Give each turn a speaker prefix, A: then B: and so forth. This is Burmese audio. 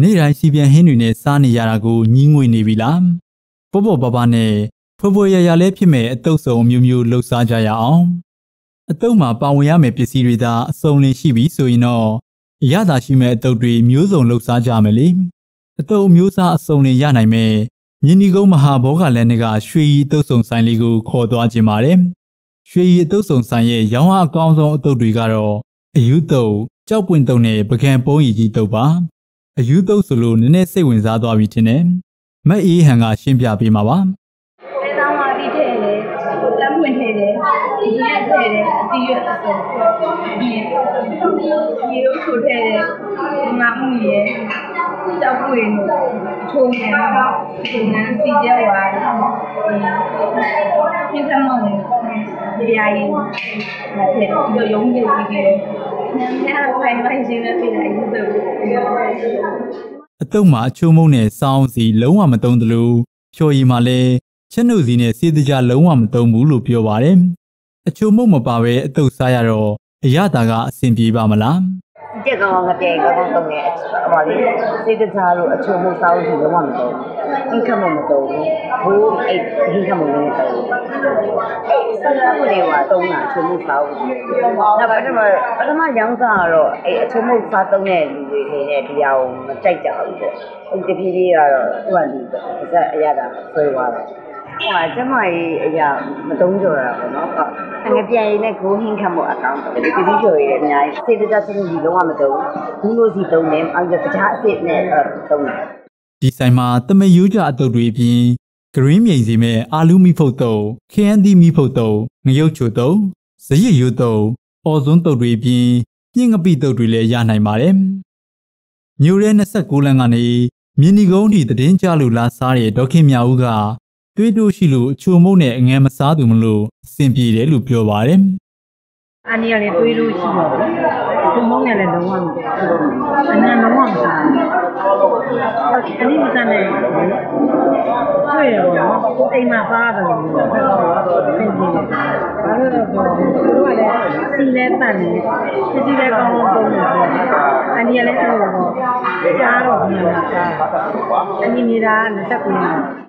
A: နေ့တိုင်းစီပြန်ဟင်းတွေနဲ့စားနေရတာကိုညှင်းငွေနေပြီလားပေါ့ပေါ့ပါပါနဲ့ဖွဖွရရလဲဖြစ်မဲ့အတုပ်စုံမျိုးမျိုးလှုပ်ရှားကြရအောင်အတုပ်မှာပါဝင်ရမယ့်ပစ္စည်းတွေသာအစုံလင်ရှိပြီဆိုရင်တော့ရတာရှိမဲ့အတုပ်တွေမျိုးစုံလှုပ်ရှားကြမယ်လေအတုပ်မျိုးစားအစုံလင်ရနိုင်မဲ့မြင်းဒီကုန်းမဟာဘောဂလန်ကရွှေရီအတုပ်စုံဆိုင်လေးကိုခေါ်သွားခြင်းပါတယ်ရွှေရီအတုပ်စုံဆိုင်ရဲ့ရောင်းအားအကောင်းဆုံးအတုပ်တွေကတော့အယူတုပ်ကြောက်ပွင့်တုပ်နဲ့ပကံပုံးရီကြီးတုပ်ပါ အယူတုပ်ဆိုလို့နည်းနည်းစိတ်ဝင်စားသွားပြီထင်တယ်မက်အေးဟန်ကရှင်းပြပေးမှာပါ
B: အဲတောင်းပါတိထဲတယ်တမ်းဝင်ထဲတယ်ဒီရက်ထဲတယ်အတီးရွက်အစုံဒီရေရိုးထိုထဲတယ်ငါမှုရဲ့ကြောက်ပွေလို့ထုံနေတော့ဒီနန်းစီကြွားဒီခမောင်းနေဒီအရင်မဖြစ်တော့ရုံးနေပြီးတယ် နန်းများဆိုင်ပိုင်းရှင်းနေပြီလားယူတော့
A: အတုံးမှာအချိုးမုံနဲ့စောင်းစီလုံးဝမတုံးသလိုဖြော်ရည်မှာလည်းချက်နှုတ်စီနဲ့စေးတကြလုံးဝမတုံးဘူးလို့ပြောပါတယ်။အချိုးမုံမပါပဲအတုပ်စားရတော့အရသာကအဆင်ပြေပါမလား
C: ကြက်ကောင်ငပြဲကောင်းကောင်းတုံးနေအပါလေစေတသားတို့အချုံမှုစားလို့ရှိလုံးဝမတုံးအင်ခတ်မမတုံးဘူးအဲ့ဒီခတ်မလည်းတုံးအဲ့ ဆက်စားမှုတွေကတုံးတာအချုံမှုစားလို့နောက်ပထမပထမရောင်းစားကတော့အဲ့အချုံမှုစားတုံးတဲ့လူတွေနေနဲ့ဒီအရာကိုမကြိုက်ကြဘူးပေါ့အဲ့တပြေးပြေးကတော့သူကဒီပါဇက်အရသာဆွဲသွားတယ်ဟိုကကျမကြီးအရာမတုံးကြတာပေါ့နော်။ငပြိုင်နဲ့ဂိုးဟင်းခတ်မှုအကောင့်တယ်။ဒီပြီးကျော်ရည်အများကြီးစေတသာစနစ်ကြီးလုံးဝမတုံးဘူး။ဘူးလို့စီတုံးတယ်။အောက်ကျတခြားအစ်စ်နဲ့တုံးတယ်။
A: ဒီဆိုင်မှာတမယိုးကြအတုပ်တွေအပြင် ဂရင်းမြိန်စီမဲ့အာလူမီဖုတ်တုပ်ခရမ်းသီးမီဖုတ်တုပ်ငရုတ်ချိုတုပ်ဇရစ်ရိုးတုပ်အော်စွန်းတုပ်တွေအပြင်ပြင်းငပိတုပ်တွေလည်းရနိုင်ပါတယ်။မြို့ရဲ29လမ်းကနေမြင်းဒီကုန်းထိတည်င်းကြလို့လာစားတဲ့ဒေါခင်မြဦးကတွေးတိုးရှိလို့အချိုမုံနဲ့အငယ်မစားသူမလို့အဆင်ပြေတယ်လို့ပြောပါတယ်။
B: အန်ဒီကလည်းတွေးလို့ရှိတော့သူမုန်းနဲ့လည်းလုံးဝမအနံလုံးဝမစားဘူးအနည်းမစားနဲ့ တွေ့ရပါတော့အိမ်မှာပါတယ်လို့ပြောတယ်သင်ကြည့်တယ်ဘာလို့လဲဆိုတော့သူကလည်းစီလဲတန်တယ်ပစ္စည်းလည်းကောင်းကောင်းသုံးတယ်အန်ဒီကလည်းအဲ့လိုပေါ့ကြားတော့ဘယ်လိုလဲကြားအန်ဒီနေတာ29